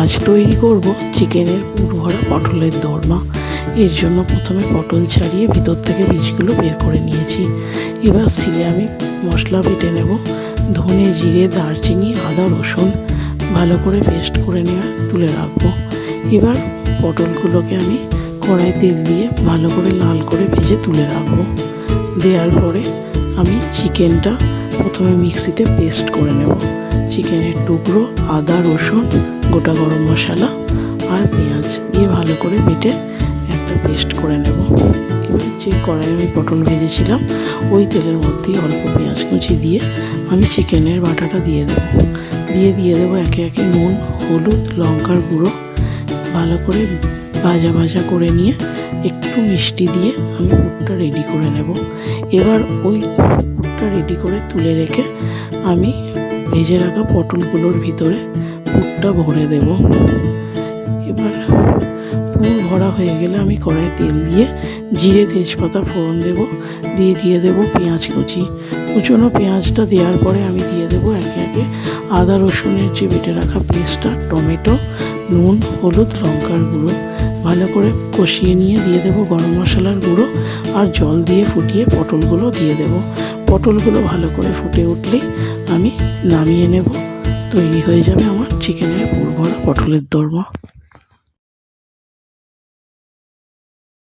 আজ তৈরি করব চিকেনের পুর ভরা পটলের দোরমা। এর জন্য প্রথমে পটল ছাড়িয়ে ভিতর থেকে বীজগুলো বের করে নিয়েছি। এবার শিলে আমি মশলা বেটে নেব। ধনে, জিরে, দারচিনি, আদা, রসুন ভালো করে পেস্ট করে নিয়ে তুলে রাখব। এবার পটলগুলোকে আমি কড়াই তেল দিয়ে ভালো করে লাল করে ভেজে তুলে রাখব। দেওয়ার পরে আমি চিকেনটা প্রথমে মিক্সিতে পেস্ট করে নেব। চিকেনের টুকরো, আদা, রসুন, গোটা গরম মশলা আর পেঁয়াজ দিয়ে ভালো করে বেটে একটা পেস্ট করে নেব। এবার যে কড়াই আমি পটল ভেজেছিলাম, ওই তেলের মধ্যেই অল্প পেঁয়াজ কুচি দিয়ে আমি চিকেনের বাটাটা দিয়ে দেবো। দিয়ে দিয়ে দেবো একে একে নুন, হলুদ, লঙ্কার গুঁড়ো। ভালো করে ভাজা ভাজা করে নিয়ে একটু মিষ্টি দিয়ে আমি পুরটা রেডি করে নেব। এবার ওই রেডি করে তুলে রেখে আমি ভেজে রাখা পটলগুলোর ভিতরে পুরটা ভরে দেব। এবার পুর ভরা হয়ে গেলে আমি কড়াই তেল দিয়ে জিরে তেজপাতা ফোড়ন দেব, দিয়ে দিয়ে দেব পেঁয়াজ কুচি। কুচনো পেঁয়াজটা দেওয়ার পরে আমি দিয়ে দেব একে একে আদা, রসুনের যে বেটে রাখা পেস্টটা, টমেটো, নুন, হলুদ, লঙ্কার গুঁড়ো। ভালো করে কষিয়ে নিয়ে দিয়ে দেবো গরম মশলার গুঁড়ো আর জল দিয়ে ফুটিয়ে পটলগুলো দিয়ে দেব। পটলগুলো ভালো করে ফুটে উঠলে আমি নামিয়ে নেব। তৈরি হয়ে যাবে আমার চিকেনের পুর ভরা পটলের দোরমা।